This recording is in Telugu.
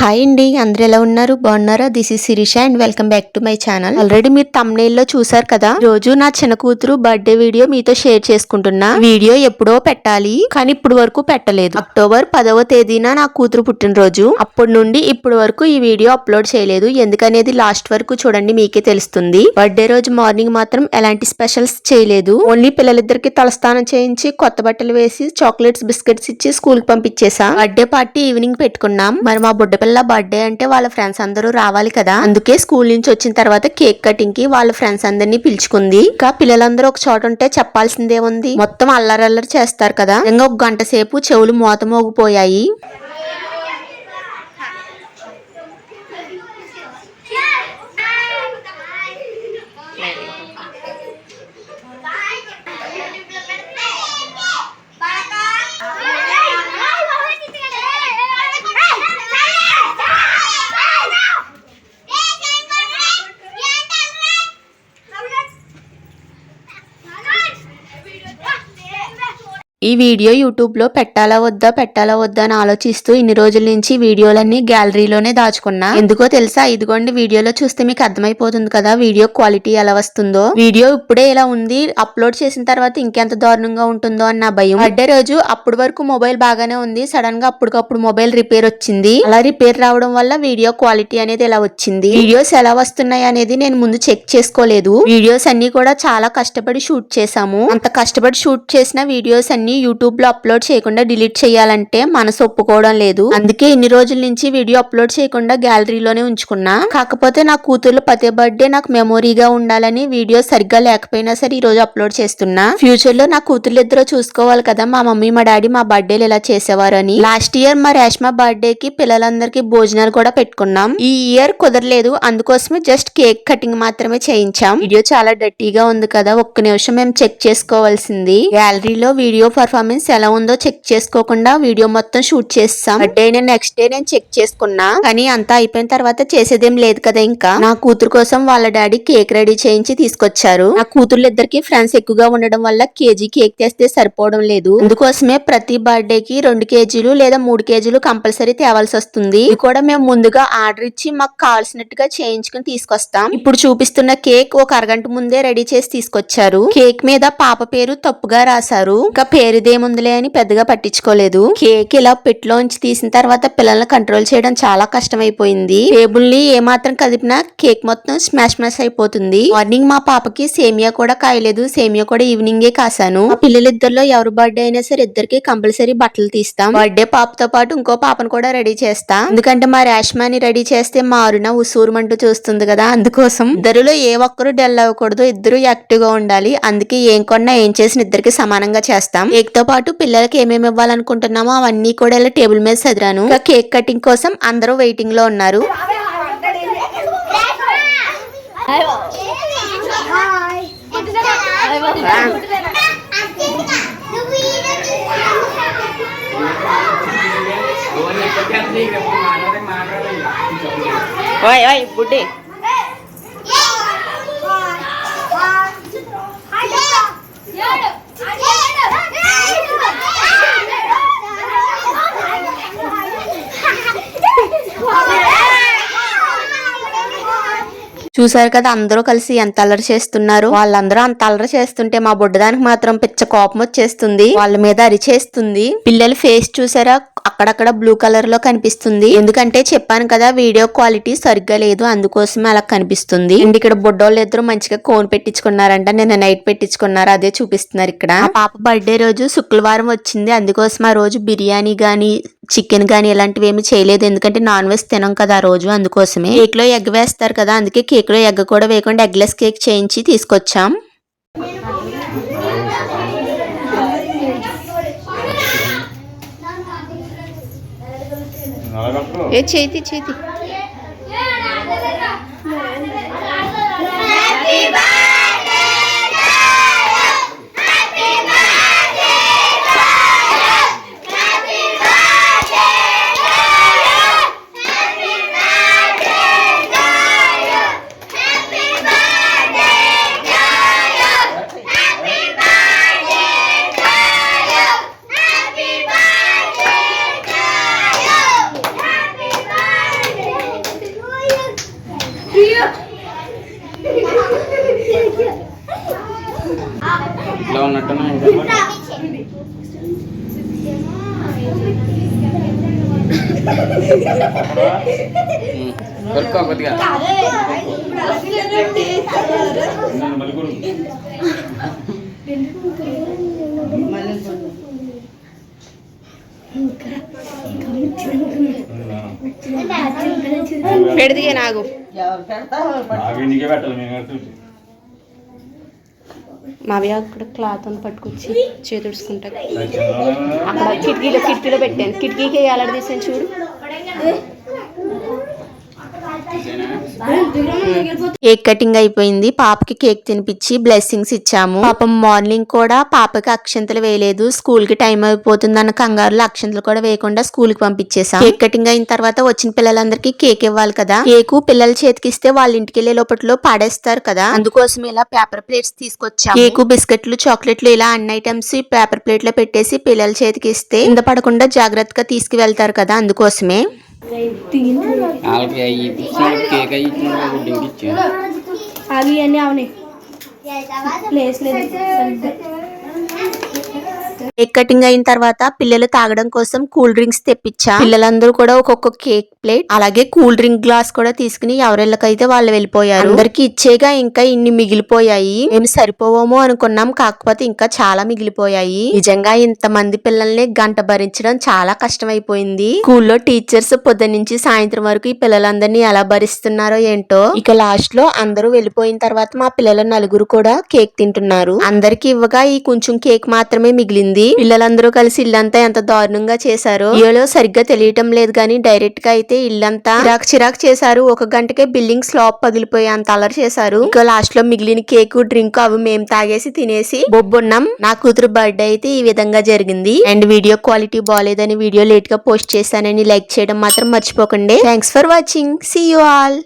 హాయ్ అండి అందరు ఎలా ఉన్నారు? బాగున్నారా? This is Shirisha and welcome back to my channel already మీరు తమ్నేల్లో చూసారు కదా? రోజు నా చిన్న కూతురు బర్త్డే వీడియో మీతో షేర్ చేసుకుంటున్నా. వీడియో ఎప్పుడో పెట్టాలి కానీ ఇప్పుడు వరకు పెట్టలేదు. అక్టోబర్ పదవ తేదీన నా కూతురు పుట్టినరోజు. అప్పటి నుండి ఇప్పటి వరకు ఈ వీడియో అప్లోడ్ చేయలేదు. ఎందుకనేది లాస్ట్ వరకు చూడండి మీకే తెలుస్తుంది. బర్త్డే రోజు మార్నింగ్ మాత్రం ఎలాంటి స్పెషల్స్ చేయలేదు. ఓన్లీ పిల్లలిద్దరికి తలస్నానం చేయించి కొత్త బట్టలు వేసి చాక్లెట్స్ బిస్కెట్స్ ఇచ్చి స్కూల్కి పంపించేసా. బర్త్డే పార్టీ ఈవినింగ్ పెట్టుకున్నాం. మరి మా బుడ్డ పిల్ల బర్త్డే అంటే వాళ్ళ ఫ్రెండ్స్ అందరూ రావాలి కదా. అందుకే స్కూల్ నుంచి వచ్చిన తర్వాత కేక్ కటింగ్కి వాళ్ళ ఫ్రెండ్స్ అందరినీ పిలుచుకుంది. ఇంకా పిల్లలందరూ ఒక చోట ఉంటే చెప్పాల్సిందే ఉంది మొత్తం అల్లరల్లరి చేస్తారు కదా. ఇంకా ఒక గంట సేపు చెవులు మోత మోగిపోయాయి. ఈ వీడియో యూట్యూబ్లో పెట్టాలా వద్దా పెట్టాలా వద్దా అని ఆలోచిస్తూ ఇన్ని రోజుల నుంచి వీడియోలన్నీ గ్యాలరీలోనే దాచుకున్నా. ఎందుకో తెలుసా? ఇదిగోండి వీడియోలో చూస్తే మీకు అర్థమైపోతుంది కదా వీడియో క్వాలిటీ ఎలా వస్తుందో. వీడియో ఇప్పుడే ఇలా ఉంది. అప్లోడ్ చేసిన తర్వాత ఇంకెంత దారుణంగా ఉంటుందో అని నా భయం. అడ్డే రోజు అప్పటి వరకు మొబైల్ బాగానే ఉంది. సడన్గా అప్పటికప్పుడు మొబైల్ రిపేర్ వచ్చింది. అలా రిపేర్ రావడం వల్ల వీడియో క్వాలిటీ అనేది ఇలా వచ్చింది? వీడియోస్ ఎలా వస్తున్నాయి అనేది నేను ముందు చెక్ చేసుకోలేదు. వీడియోస్ అన్ని కూడా చాలా కష్టపడి షూట్ చేశాము. అంత కష్టపడి షూట్ చేసిన వీడియోస్ అన్ని యూట్యూబ్లో అప్లోడ్ చేయకుండా డిలీట్ చేయాలంటే మనసు ఒప్పుకోవడం లేదు. అందుకే ఇన్ని రోజుల నుంచి వీడియో అప్లోడ్ చేయకుండా గ్యాలరీలోనే ఉంచుకున్నా. కాకపోతే నా కూతురు పతే బర్త్డే నాకు మెమొరీగా ఉండాలని వీడియో సరిగ్గా లేకపోయినా సరే ఈ రోజు అప్లోడ్ చేస్తున్నా. ఫ్యూచర్లో నా కూతుర్లు ఇద్దరు చూసుకోవాలి కదా మా మమ్మీ మా డాడీ మా బర్త్డేలు ఇలా చేసేవారని. లాస్ట్ ఇయర్ మా రేష్మా బర్త్డే కి పిల్లలందరికీ భోజనాలు కూడా పెట్టుకున్నాం. ఈ ఇయర్ కుదరలేదు అందుకోసమే జస్ట్ కేక్ కటింగ్ మాత్రమే చేయించాం. వీడియో చాలా డర్టీగా ఉంది కదా ఒక్క నిమిషం మేము చెక్ చేసుకోవాల్సింది. గ్యాలరీలో వీడియో పర్ఫార్మెన్స్ ఎలా ఉందో చెక్ చేసుకోకుండా వీడియో మొత్తం షూట్ చేస్తాం. బర్త్డే నేను నెక్స్ట్ డే నేను చెక్ చేసుకున్నా. కానీ అంతా అయిపోయిన తర్వాత చేసేదేం లేదు కదా ఇంకా. నా కూతురు కోసం వాళ్ళ డాడీ కేక్ రెడీ చేయించి తీసుకొచ్చారు. నా కూతుర్లు ఇద్దరికి ఫ్రెండ్స్ ఎక్కువగా ఉండడం వల్ల కేజీ కేక్ తెస్తే సరిపోవడం లేదు. అందుకోసమే ప్రతి బర్త్డే కి రెండు కేజీలు లేదా మూడు కేజీలు కంపల్సరీ తేవాల్సి వస్తుంది. ఇది కూడా మేము ముందుగా ఆర్డర్ ఇచ్చి మాకు కావాల్సినట్టుగా చేయించుకుని తీసుకొస్తాం. ఇప్పుడు చూపిస్తున్న కేక్ ఒక అరగంట ముందే రెడీ చేసి తీసుకొచ్చారు. కేక్ మీద పాప పేరు తప్పుగా రాశారు. ఇంకా పేరుదేముందిలే అని పెద్దగా పట్టించుకోలేదు. కేక్ ఇలా పెట్టులోంచి తీసిన తర్వాత పిల్లల్ని కంట్రోల్ చేయడం చాలా కష్టమైపోయింది. టేబుల్ని ఏమాత్రం కదిపినా కేక్ మొత్తం స్మాష్ స్మాష్ అయిపోతుంది. మార్నింగ్ మా పాపకి సేమియా కూడా కాయలేదు. సేమియా కూడా ఈవినింగే కాసాను మా పిల్లలిద్దరిలో ఎవరు బర్త్డే అయినా సరే ఇద్దరికి కంపల్సరీ బట్టలు తీస్తాం. బర్త్డే పాపతో పాటు ఇంకో పాపను కూడా రెడీ చేస్తా. ఎందుకంటే మా రేష్మాని రెడీ చేస్తే మా అరుణ ఉసూరుమంటూ చూస్తుంది కదా అందుకోసం. ఇద్దరులో ఏ ఒక్కరు డల్ అవ్వకూడదు. ఇద్దరు యాక్టివ్గా ఉండాలి. అందుకే ఏం కొన్నా ఏం చేసిన ఇద్దరికి సమానంగా చేస్తాం. కేక్తో పాటు పిల్లలకి ఏమేమి ఇవ్వాలనుకుంటున్నామో అవన్నీ కూడా ఇలా టేబుల్ మీద సదిరాను. ఇంకా కేక్ కటింగ్ కోసం అందరూ వెయిటింగ్లో ఉన్నారు. ఓయ్ ఓయ్ బుడ్డి. చూసారు కదా అందరూ కలిసి ఎంత అల్లరి చేస్తున్నారు. వాళ్ళందరూ అంత అల్లరి చేస్తుంటే మా బుడ్డదానికి మాత్రం పిచ్చ కోపం వచ్చేస్తుంది. వాళ్ళ మీద అరిచేస్తుంది పిల్లల ఫేస్ చూసారా? అక్కడక్కడ బ్లూ కలర్లో కనిపిస్తుంది. ఎందుకంటే చెప్పాను కదా వీడియో క్వాలిటీ సరిగ్గా లేదు. అందుకోసమే అలా కనిపిస్తుంది. అండ్ ఇక్కడ బుడ్డోళ్ళు ఇద్దరు మంచిగా కోన్ పెట్టించుకున్నారంట. నిన్న నైట్ పెట్టించుకున్నారు. అదే చూపిస్తున్నారు ఇక్కడ. పాప బర్త్డే రోజు శుక్రవారం వచ్చింది. అందుకోసం ఆ రోజు బిర్యానీ గానీ చికెన్ గానీ ఇలాంటివి ఏమి చేయలేదు. ఎందుకంటే నాన్ వెజ్ తినం కదా ఆ రోజు అందుకోసమే. కేక్లో ఎగ్ వేస్తారు కదా అందుకే కేక్లో ఎగ్ కూడా వేయకుండా ఎగ్లెస్ కేక్ చేయించి తీసుకొచ్చాం. ఏ చేతి చేతి. కొనుక్కో కొద్దిగా పెడితే నాకు నాకెందుకే పెట్టాలి మేము కడుతుంటే మావి అక్కడ క్లాత్ అని పట్టుకొచ్చి చేతుడుచుకుంటా అక్కడ కిటికీలో కిటికీలో పెట్టాను. కిటికీకి ఎలాడ తీసాను చూడు. కేక్ కటింగ్ అయిపోయింది. పాపకి కేక్ తినిపించి బ్లెస్సింగ్స్ ఇచ్చాము. పాపం మార్నింగ్ కూడా పాపకి అక్షంతలు వేయలేదు. స్కూల్కి టైం అయిపోతుంది అన్న కంగారులో అక్షంతలు కూడా వేయకుండా స్కూల్కి పంపించేసాం కేక్ కటింగ్ అయిన తర్వాత వచ్చిన పిల్లలందరికీ కేక్ ఇవ్వాలి కదా. కేకు పిల్లల చేతికి ఇస్తే వాళ్ళ ఇంటికి వెళ్ళే లోపట్లో పాడేస్తారు కదా. అందుకోసం ఇలా పేపర్ ప్లేట్స్ తీసుకొచ్చాం కేకు బిస్కెట్లు చాక్లెట్లు ఇలా అన్ని ఐటమ్స్ పేపర్ ప్లేట్లో పెట్టేసి పిల్లల చేతికి ఇస్తే కింద పడకుండా జాగ్రత్తగా తీసుకువెళ్తారు కదా అందుకోసమే. వాళ్ళకి అవి ఇచ్చినప్పుడు కేక్ అవి ఇచ్చినప్పుడు గుడ్డింకి ఇచ్చాను అవి అన్నీ అవని. ప్లేస్ లేదు. కేక్ కటింగ్ అయిన తర్వాత పిల్లలు తాగడం కోసం కూల్ డ్రింక్స్ తెప్పించా. పిల్లలందరూ కూడా ఒక్కొక్క కేక్ ప్లేట్ అలాగే కూల్ డ్రింక్ గ్లాస్ కూడా తీసుకుని ఎవరెళ్ళకైతే వాళ్ళు వెళ్ళిపోయారు. అందరికి ఇచ్చేగా ఇంకా ఇన్ని మిగిలిపోయాయి. మేము సరిపోవము అనుకున్నాం కాకపోతే ఇంకా చాలా మిగిలిపోయాయి. నిజంగా ఇంత మంది పిల్లల్ని గంట భరించడం చాలా కష్టమైపోయింది. స్కూల్లో టీచర్స్ పొద్దు నుంచి సాయంత్రం వరకు ఈ పిల్లలందరినీ ఎలా భరిస్తున్నారో ఏంటో ఇక లాస్ట్లో అందరూ వెళ్ళిపోయిన తర్వాత మా పిల్లల నలుగురు కూడా కేక్ తింటున్నారు. అందరికి ఇవ్వగా ఈ కొంచెం కేక్ మాత్రమే మిగిలింది. పిల్లలందరూ కలిసి ఇల్లంతా ఎంత దారుణంగా చేశారు వీడియోలో సరిగ్గా తెలియటం లేదు కానీ డైరెక్ట్గా అయితే ఇల్లంతా చిరాక్ చిరాక్ చేశారు. ఒక గంటకే బిల్డింగ్ స్లాప్ పగిలిపోయి అంత అలర్ చేశారు. ఇంకా లాస్ట్లో మిగిలిన కేక్ డ్రింక్ అవి మేము తాగేసి తినేసి బొబ్బున్నాం నా కూతురు బర్త్డే అయితే ఈ విధంగా జరిగింది. అండ్ వీడియో క్వాలిటీ బాగాలేదని వీడియో లేట్గా పోస్ట్ చేశానని లైక్ చేయడం మాత్రం మర్చిపోకండి. Thanks for watching see you all